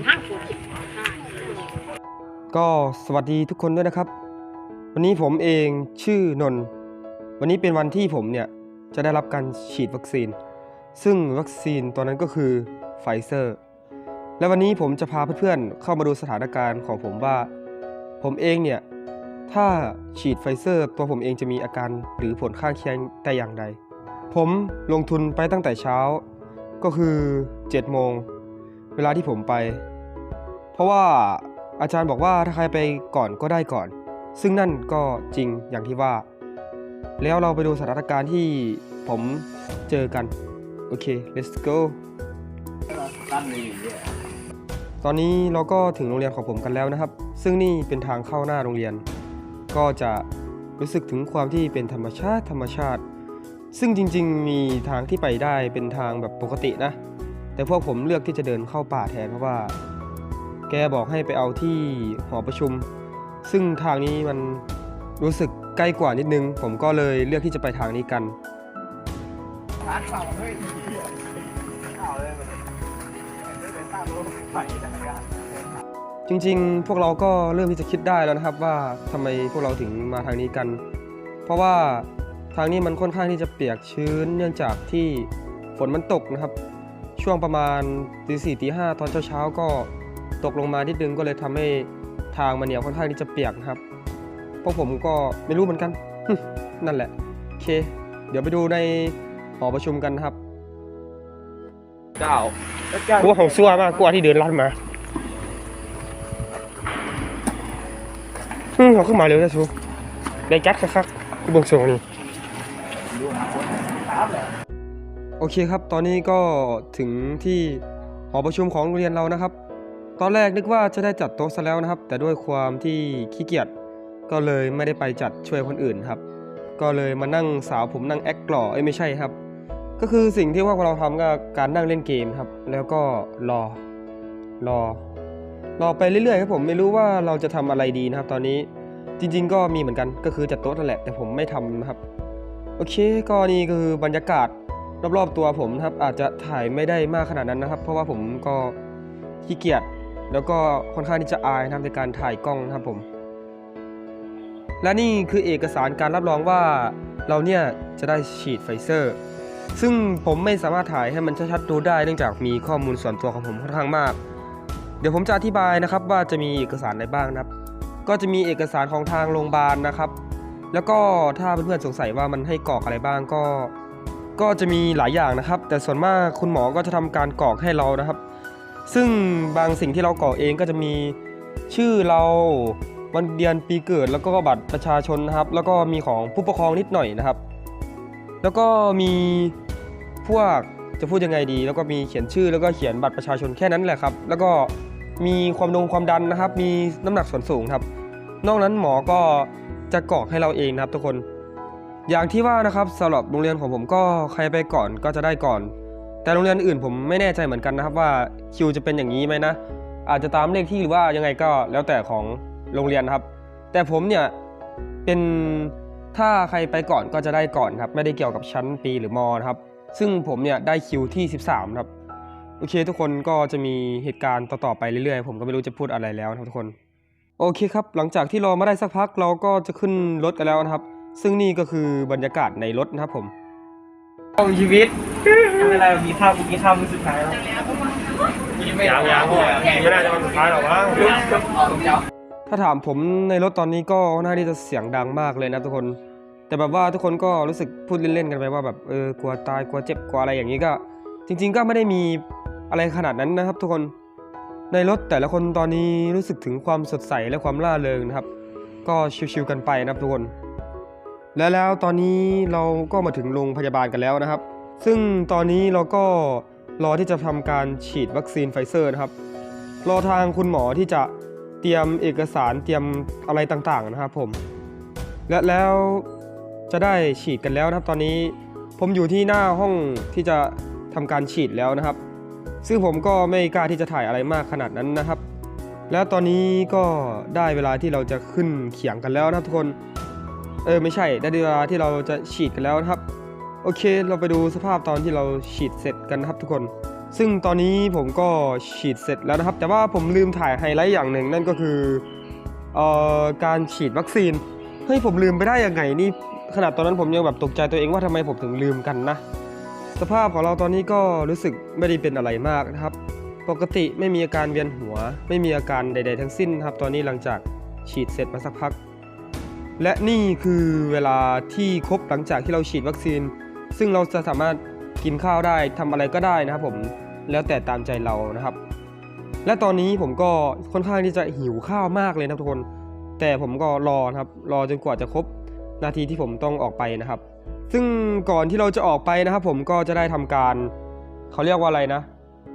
คนห้างคนคิดก็สวัสดีทุกคนด้วยนะครับ วันนี้ผมเองชื่อนนท์วันนี้เป็นวันที่ผมเนี่ย จะได้รับการฉีดวัคซีน ซึ่งวัคซีนตัวนั้นก็คือไฟเซอร์ และวันนี้ผมจะพาเพื่อนๆ เข้ามาดูสถานการณ์ของผมว่า ผมเองเนี่ย ถ้าฉีดไฟเซอร์ตัวผมเองจะมีอาการหรือผลข้างเคียงแต่อย่างใด ผมลงทุนไปตั้งแต่เช้าก็คือ7โมง เวลาที่ผมไป เพราะว่าอาจารย์บอกว่าถ้าใครไปก่อนก็ได้ก่อน ซึ่งนั่นก็จริงอย่างที่ว่า แล้วเราไปดูสถานการณ์ที่ผมเจอกัน โอเค let's go ตอนนี้เราก็ถึงโรงเรียนของผมกันแล้วนะครับ ซึ่งนี่เป็นทางเข้าหน้าโรงเรียน ก็จะรู้สึกถึงความที่เป็นธรรมชาติธรรมชาติ ซึ่งจริง ๆ มีทางที่ไปได้เป็นทางแบบปกตินะ แต่พวกผมเลือกที่จะเดินเข้าป่าแทนเพราะว่า แกบอกให้ไปเอาที่หอประชุม ซึ่งทางนี้มันรู้สึกใกล้กว่านิดนึง ผมก็เลยเลือกที่จะไปทางนี้กันจริงๆ พวกเราก็เริ่มที่จะคิดได้แล้วนะครับว่าทำไมพวกเราถึงมาทางนี้กัน เพราะว่าทางนี้มันค่อนข้างที่จะเปียกชื้นเนื่องจากที่ฝนมันตกนะครับ ช่วงประมาณตีสี่ตีห้าตอนเช้าๆก็ตกลงมานิดนึงก็เลยทำให้ทางมันเนี่ยค่อนข้างที่จะเปียกนะครับพวกผมก็ไม่รู้เหมือนกัน นั่นแหละโอเค เดี๋ยวไปดูในหอประชุมกันนะครับเก้ากูว่าของซัวมากกว่าที่เดินลัดมาอืมเขาขึ้นมาเร็วนะซูได้จัดคักๆกูเบิ่งส่งนี่ โอเคครับ ตอนนี้ก็ถึงที่หอประชุมของโรงเรียนเรานะครับ ตอนแรกนึกว่าจะได้จัดโต๊ะซะแล้วนะครับ แต่ด้วยความที่ขี้เกียจก็เลยไม่ได้ไปจัดช่วยคนอื่นครับ ก็เลยมานั่งสาวผมนั่งแอคกล่อเอ้ยไม่ใช่ครับ ก็คือสิ่งที่พวกเราทำก็การนั่งเล่นเกมครับ แล้วก็รอรอรอไปเรื่อยๆครับผมไม่รู้ว่าเราจะทำอะไรดีนะครับ ตอนนี้จริง ๆ ก็มีเหมือนกันก็คือจัดโต๊ะนั่นแหละแต่ผมไม่ทำนะครับ โอเคก็นี่คือบรรยากาศ รอบๆตัวผมนะครับอาจจะถ่ายไม่ได้มากขนาดนั้นนะครับ เพราะว่าผมก็ขี้เกียจแล้วก็ค่อนข้างที่จะอายนะครับในการถ่ายกล้องนะครับผม และนี่คือเอกสารการรับรองว่าเราเนี่ยจะได้ฉีดไฟเซอร์ ซึ่งผมไม่สามารถถ่ายให้มันชัดๆดูได้เนื่องจากมีข้อมูลส่วนตัวของผมค่อนข้างมาก เดี๋ยวผมจะอธิบายนะครับว่าจะมีเอกสารอะไรบ้างนะครับ ก็จะมีเอกสารของทางโรงพยาบาลนะครับ แล้วก็ถ้าเพื่อนๆสงสัยว่ามันให้กรอกอะไรบ้างก็ ก็จะมีหลายอย่างนะครับ แต่ส่วนมากคุณหมอก็จะทำการกรอกให้เรานะครับ ซึ่งบางสิ่งที่เรากรอกเองก็จะมีชื่อเราวันเดือนปีเกิดแล้วก็บัตรประชาชนนะครับ แล้วก็มีของผู้ปกครองนิดหน่อยนะครับ แล้วก็มีพวกจะพูดยังไงดี แล้วก็มีเขียนชื่อแล้วก็เขียนบัตรประชาชนแค่นั้นแหละครับ แล้วก็มีความดงความดันนะครับ มีน้ำหนักส่วนสูงครับ นอกนั้นหมอก็จะกรอกให้เราเองนะครับทุกคน อย่างที่ว่านะครับสำหรับโรงเรียนของผมก็ใครไปก่อนก็จะได้ก่อน แต่โรงเรียนอื่นผมไม่แน่ใจเหมือนกันนะครับว่าคิวจะเป็นอย่างนี้ไหมนะ อาจจะตามเลขที่หรือว่ายังไงก็แล้วแต่ของโรงเรียนครับ แต่ผมเนี่ยเป็นถ้าใครไปก่อนก็จะได้ก่อนครับ ไม่ได้เกี่ยวกับชั้นปีหรือมนะครับ ซึ่งผมเนี่ยได้คิวที่ 13 ครับ โอเคทุกคนก็จะมีเหตุการณ์ต่อๆไปเรื่อยๆ ผมก็ไม่รู้จะพูดอะไรแล้วครับทุกคน โอเคครับ หลังจากที่รอมาได้สักพักเราก็จะขึ้นรถกันแล้วนะครับ ซึ่งนี่ก็คือบรรยากาศในรถนะครับผมของชีวิตไม่เป็นไรมีข้าวมีข้าวมื้อสุดท้ายแล้วไม่ยังยังไม่น่าจะวันสุดท้ายหรอกมั้งถ้าถามผมในรถตอนนี้ก็น่าที่จะเสียงดังมากเลยนะทุกคน แต่แบบว่าทุกคนก็รู้สึกพูดเล่นๆกันไปว่าแบบเออกลัวตายกลัวเจ็บกลัวอะไรอย่างนี้ก็ จริง ๆ ก็ไม่ได้มีอะไรขนาดนั้นนะครับ ทุกคนในรถแต่ละคนตอนนี้รู้สึกถึงความสดใสและความร่าเริงนะครับ ก็ชิวๆกันไปนะครับทุกคน และแล้วตอนนี้เราก็มาถึงโรงพยาบาลกันแล้วนะครับ ซึ่งตอนนี้เราก็รอที่จะทำการฉีดวัคซีนไฟเซอร์นะครับรอทางคุณหมอที่จะเตรียมเอกสารเตรียมอะไรต่างๆนะครับผม และแล้วจะได้ฉีดกันแล้วนะครับ ตอนนี้ผมอยู่ที่หน้าห้องที่จะทำการฉีดแล้วนะครับ ซึ่งผมก็ไม่กล้าที่จะถ่ายอะไรมากขนาดนั้นนะครับ แล้วตอนนี้ก็ได้เวลาที่เราจะขึ้นเขียงกันแล้วนะครับทุกคน เออไม่ใช่ได้เวลาที่เราจะฉีดกันแล้วนะครับ โอเค เราไปดูสภาพตอนที่เราฉีดเสร็จกันนะครับทุกคน ซึ่งตอนนี้ผมก็ฉีดเสร็จแล้วนะครับ แต่ว่าผมลืมถ่ายไฮไลท์อย่างหนึ่งนั่นก็คือเอ่อการฉีดวัคซีนเฮ้ยผมลืมไปได้ยังไงนี่ขนาดตอนนั้นผมยังแบบตกใจตัวเองว่าทำไมผมถึงลืมกันนะ สภาพของเราตอนนี้ก็รู้สึกไม่ได้เป็นอะไรมากนะครับ ปกติไม่มีอาการเวียนหัว ไม่มีอาการใด ๆ ทั้งสิ้นนะครับ ตอนนี้หลังจากฉีดเสร็จมาสักพัก และนี่คือเวลาที่ครบหลังจากที่เราฉีดวัคซีน ซึ่งเราจะสามารถกินข้าวได้ทำอะไรก็ได้นะครับผมแล้วแต่ตามใจเรานะครับ และตอนนี้ผมก็ค่อนข้างที่จะหิวข้าวมากเลยนะทุกคน แต่ผมก็รอนะครับรอจนกว่าจะครบนาทีที่ผมต้องออกไปนะครับ ซึ่งก่อนที่เราจะออกไปนะครับ ผมก็จะได้ทำการเขาเรียกว่าอะไรนะ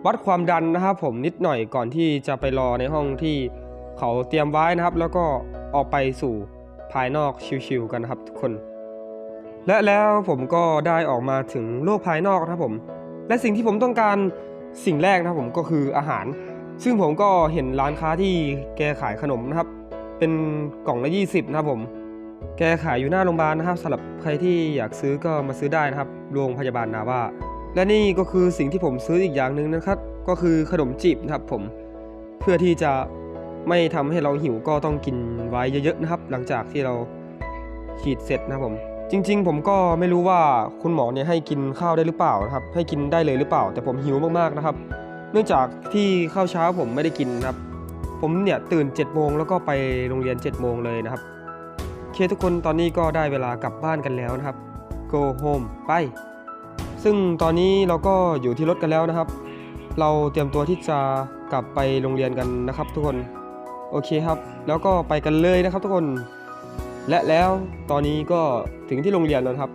วัดความดันนะครับผมนิดหน่อยก่อนที่จะไปรอในห้องที่เขาเตรียมไว้นะครับ แล้วก็ออกไปสู่ ภายนอกชิวๆกันนะครับทุกคน และแล้วผมก็ได้ออกมาถึงโลกภายนอกนะครับผม และสิ่งที่ผมต้องการสิ่งแรกนะครับผมก็คืออาหาร ซึ่งผมก็เห็นร้านค้าที่แกขายขนมนะครับ เป็นกล่องละ 20 นะครับผมแกขายอยู่หน้าโรงพยาบาลนะครับสำหรับใครที่อยากซื้อก็มาซื้อได้นะครับ โรงพยาบาลนาว่า และนี่ก็คือสิ่งที่ผมซื้ออีกอย่างหนึ่งนะครับ ก็คือขนมจีบนะครับผม เพื่อที่จะ ไม่ทำให้เราหิวก็ต้องกินไว้เยอะๆนะครับ หลังจากที่เราฉีดเสร็จนะครับผม จริง ๆ ผมก็ไม่รู้ว่าคุณหมอเนี่ยให้กินข้าวได้หรือเปล่านะครับ ให้กินได้เลยหรือเปล่า แต่ผมหิวมากๆนะครับ เนื่องจากที่ข้าวเช้าผมไม่ได้กินนะครับ ผมเนี่ยตื่น7จ็ดโมงแล้วก็ไปโรงเรียน7จ็ดโมงเลยนะครับเคทุกคนตอนนี้ก็ได้เวลากลับบ้านกันแล้วนะครับ go home ไป ซึ่งตอนนี้เราก็อยู่ที่รถกันแล้วนะครับ เราเตรียมตัวที่จะกลับไปโรงเรียนกันนะครับทุกคน โอเคครับ แล้วก็ไปกันเลยนะครับทุกคน และแล้วตอนนี้ก็ถึงที่โรงเรียนแล้วครับ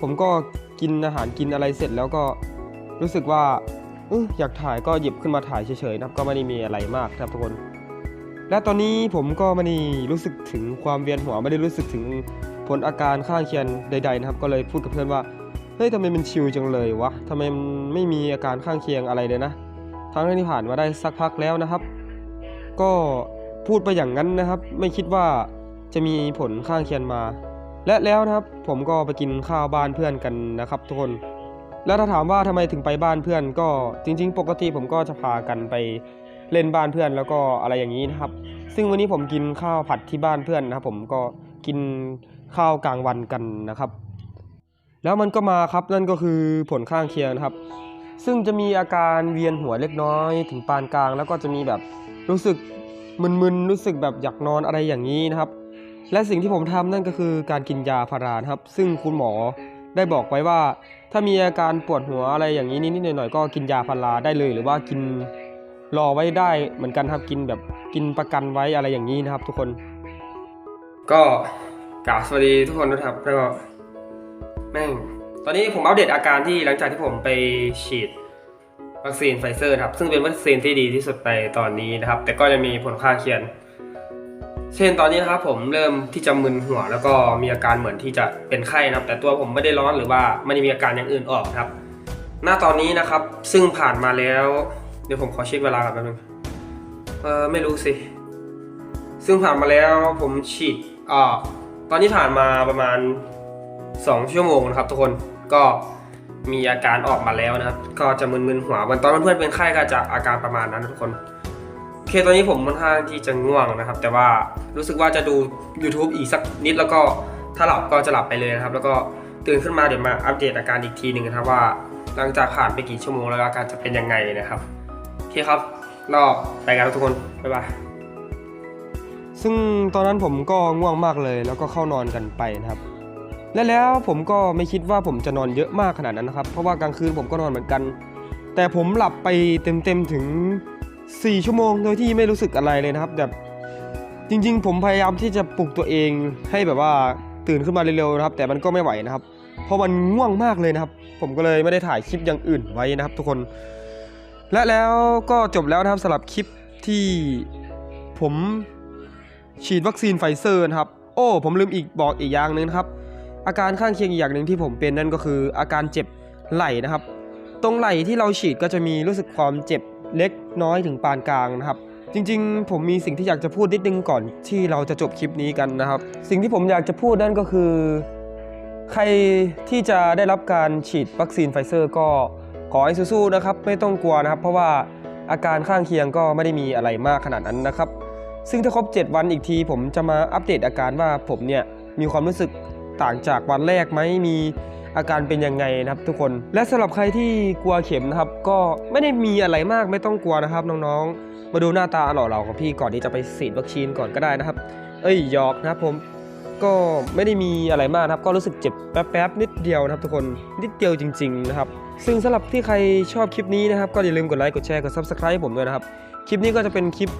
ผมก็กินอาหารกินอะไรเสร็จแล้วก็รู้สึกว่าอยากถ่ายก็หยิบขึ้นมาถ่ายเฉยๆนะครับ ก็ไม่ได้มีอะไรมากครับทุกคน และตอนนี้ผมก็ไม่ได้รู้สึกถึงความเวียนหัวไม่ได้รู้สึกถึงผลอาการข้างเคียงใด ๆ นะครับ ก็เลยพูดกับเพื่อนว่าเฮ้ยทำไมมันชิลจังเลยวะทำไมมันไม่มีอาการข้างเคียงอะไรเลยนะ ทั้งที่ผ่านมาได้สักพักแล้วนะครับ ก็พูดไปอย่างนั้นนะครับ ไม่คิดว่าจะมีผลข้างเคียงมา และแล้วนะครับผมก็ไปกินข้าวบ้านเพื่อนกันนะครับ ทุกคน แล้วถ้าถามว่าทำไมถึงไปบ้านเพื่อน ก็จริง ๆ ปกติผมก็จะพากันไปเล่นบ้านเพื่อนแล้วก็อะไรอย่างนี้นะครับ ซึ่งวันนี้ผมกินข้าวผัดที่บ้านเพื่อนนะครับผมก็กินข้าวกลางวันกันนะครับ แล้วมันก็มาครับนั่นก็คือผลข้างเคียงครับ ซึ่งจะมีอาการเวียนหัวเล็กน้อย ถึงปานกลางแล้วก็จะมีแบบ รู้สึกมึนๆรู้สึกแบบอยากนอนอะไรอย่างนี้นะครับ และสิ่งที่ผมทำนั่นก็คือการกินยาพารานครับ ซึ่งคุณหมอได้บอกไว้ว่า ถ้ามีอาการปวดหัวอะไรอย่างนี้นิดๆหน่อยๆก็กินยาพาราได้เลย หรือว่ากินรอไว้ได้เหมือนกันครับกินแบบกินประกันไว้อะไรอย่างนี้นะครับ ทุกคน ก็กราบสวัสดีทุกคนนะครับแล้วก็แม่งตอนนี้ผมอัปเดตอาการที่หลังจากที่ผมไปฉีด วัคซีนไฟเซอร์ครับซึ่งเป็นวัคซีนที่ดีที่สุดในตอนนี้นะครับ แต่ก็จะมีผลข้างเคียงเช่นตอนนี้นะครับผมเริ่มที่จะมึนหัว แล้วก็มีอาการเหมือนที่จะเป็นไข้นะครับ แต่ตัวผมไม่ได้ร้อนหรือว่าไม่ได้มีอาการอย่างอื่นออกนะครับ หน้าตอนนี้นะครับซึ่งผ่านมาแล้ว เดี๋ยวผมขอเช็คเวลาก่อนแป๊บนึงเออไม่รู้สิ ซึ่งผ่านมาแล้วผมฉีดอ่าตอนนี้ผ่านมาประมาณ 2 ชั่วโมงนะครับทุกคนก็ มีอาการออกมาแล้วนะครับ ก็จะมึนๆหัววันตอนเพื่อนๆเป็นไข้ก็จะอาการประมาณนั้นทุกคนโอเคตอนนี้ผมค่อนข้างที่จะง่วงนะครับ แต่ว่ารู้สึกว่าจะดู YouTube อีกสักนิดแล้วก็ถ้าหลับก็จะหลับไปเลยนะครับ แล้วก็ตื่นขึ้นมาเดี๋ยวมาอัปเดตอาการอีกทีหนึ่งนะครับว่า หลังจากผ่านไปกี่ชั่วโมงแล้วอาการจะเป็นยังไงนะครับโอเคครับรอบไปกันทุกคนบ๊ายบายซึ่งตอนนั้นผมก็ง่วงมากเลยแล้วก็เข้านอนกันไปนะครับ และแล้วผมก็ไม่คิดว่าผมจะนอนเยอะมากขนาดนั้นนะครับ เพราะว่ากลางคืนผมก็นอนเหมือนกัน แต่ผมหลับไปเต็มๆถึง 4 ชั่วโมงโดยที่ไม่รู้สึกอะไรเลยนะครับแบบจริง ๆ ผมพยายามที่จะปลุกตัวเองให้แบบว่าตื่นขึ้นมาเร็วๆนะครับ แต่มันก็ไม่ไหวนะครับ เพราะมันง่วงมากเลยนะครับ ผมก็เลยไม่ได้ถ่ายคลิปอย่างอื่นไว้นะครับ ทุกคน และแล้วก็จบแล้วนะครับสำหรับคลิปที่ผมฉีดวัคซีนไฟเซอร์นะครับ โอ้ ผมลืมอีกบอกอีกอย่างหนึงนะครับ อาการข้างเคียงอีกอย่างหนึ่งที่ผมเป็นนั่นก็คืออาการเจ็บไหล่นะครับ ตรงไหล่ที่เราฉีดก็จะมีรู้สึกความเจ็บเล็กน้อยถึงปานกลางนะครับ จริงๆ ผมมีสิ่งที่อยากจะพูดนิดนึงก่อนที่เราจะจบคลิปนี้กันนะครับ สิ่งที่ผมอยากจะพูดนั่นก็คือ ใครที่จะได้รับการฉีดวัคซีนไฟเซอร์ก็ขอให้สู้ๆนะครับไม่ต้องกลัวนะครับ เพราะว่าอาการข้างเคียงก็ไม่ได้มีอะไรมากขนาดนั้นนะครับ ซึ่งถ้าครบ 7 วันอีกที ผมจะมาอัปเดตอาการว่าผมเนี่ยมีความรู้สึก ต่างจากวันแรกไหมมีอาการเป็นยังไงนะครับทุกคน และสำหรับใครที่กลัวเข็มนะครับ ก็ไม่ได้มีอะไรมากไม่ต้องกลัวนะครับน้องๆ มาดูหน้าตาหล่อเหลาของพี่ก่อนที่จะไปฉีดวัคซีนก่อนก็ได้นะครับ เอ้ยยอกนะครับผมก็ไม่ได้มีอะไรมากนะครับ ก็รู้สึกเจ็บแป๊บๆนิดเดียวนะครับทุกคนนิดเดียวจริง ๆ นะครับ ซึ่งสำหรับที่ใครชอบคลิปนี้นะครับ ก็อย่าลืมกดไลค์กดแชร์กด subscribe ให้ผมด้วยนะครับ คลิปนี้ก็จะเป็นคลิป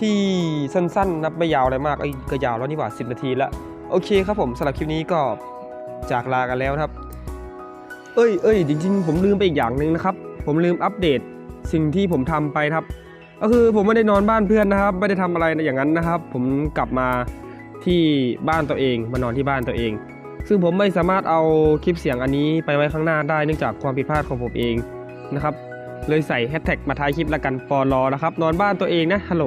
ที่สั้นๆนะครับไม่ยาวอะไรมากเอ้ยก็ยาวแล้วนี่หว่า 10 นาทีละ โอเคครับผมสำหรับคลิปนี้ก็จากลากันแล้วครับ เอ้ยเอ้ยจริงๆ ผมลืมไปอีกอย่างหนึ่งนะครับ ผมลืมอัปเดตสิ่งที่ผมทำไปครับ ก็คือผมไม่ได้นอนบ้านเพื่อนนะครับ ไม่ได้ทำอะไรอย่างนั้นนะครับ ผมกลับมาที่บ้านตัวเอง มานอนที่บ้านตัวเอง ซึ่งผมไม่สามารถเอาคลิปเสียงอันนี้ไปไว้ข้างหน้าได้เนื่องจากความผิดพลาดของผมเองนะครับ เลยใส่แฮชแท็กมาท้ายคลิปละกันปอลอนะครับ นอนบ้านตัวเองนะฮัลโหล